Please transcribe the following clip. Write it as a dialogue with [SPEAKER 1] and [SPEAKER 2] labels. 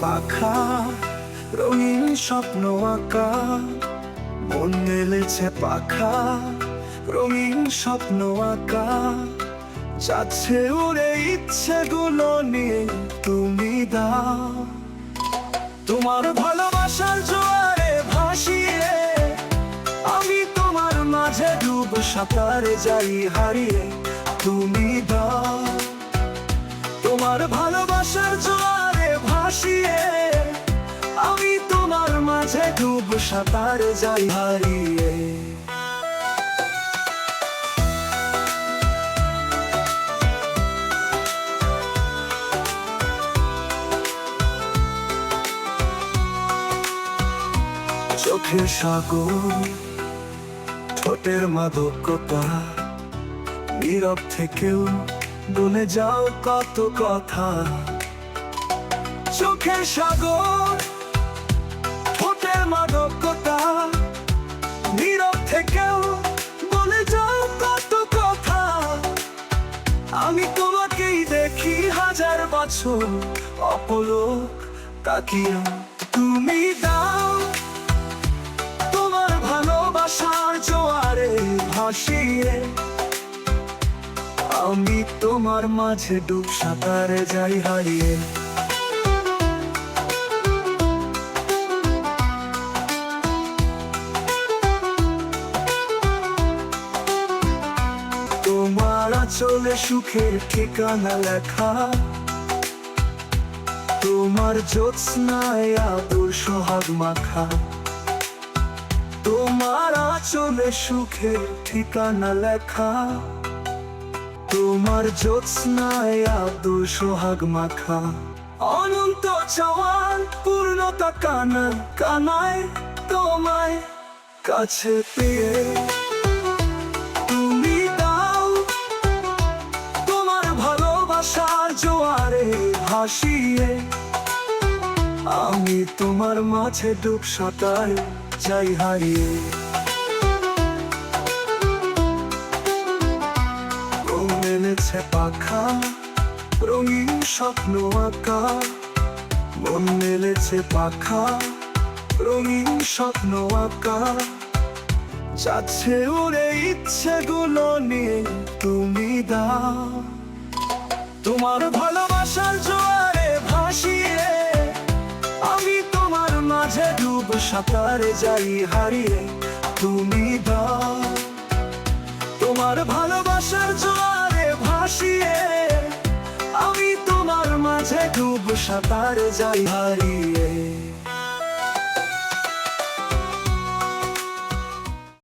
[SPEAKER 1] পাখা, রঙিন স্বপ্ন আঁকা। মন মেলেছে পাখা, রঙিন স্বপ্ন আঁকা। যাচ্ছে উড়ে ইচ্ছেগুলো নিয়ে তুমি দাও। তোমার ভালোবাসার জোয়ারে ভাসিয়ে আমি তোমার মাঝে ডুব সাঁতারে যাই হারিয়ে তুমি দাও। তোমার মাঝে ডুব সাঁতারে যাই, হারিয়ে। চোখের সাগর, ঠোঁটের মাদকতা, নীরব থেকেও বলে যাও কত কথা। চোখের সাগর বছর অপলোক তাকিয়া। তুমি দাও তোমার ভালোবাসার জোয়ারে ভাসিয়ে। আমি তোমার মাঝে ডুব সাঁতারে যাই হারিয়ে। তোমার চলে সুখের ঠিকানা লেখা। তোমার জ্যোৎস্নায় আদর সোহাগ মাখা। তোমার আচলে সুখের ঠিকানা লেখা। তোমার জ্যোৎস্নায় আদর সোহাগ মাখা। অনন্ত জওয়ান পূর্ণতা কানা কানায় তোমায় কাছে পেয়ে। ভাসিয়ে আমি তোমার মাঝে ডুব সাঁতার যাই হারিয়ে। পাখা, রঙিন স্বপ্ন আঁকা। মন মেলেছে পাখা, রঙিন স্বপ্ন আঁকা। যাচ্ছে উড়ে ইচ্ছেগুলো নিয়ে তুমি দাও। তোমার ভালোবাসার মাঝে ডুব সাঁতারে যাই হারিয়ে। তুমি দাও তোমার ভালোবাসার জোয়ারে ভাসিয়ে। আমি তোমার মাঝে ডুব সাঁতারে যাই হারিয়ে।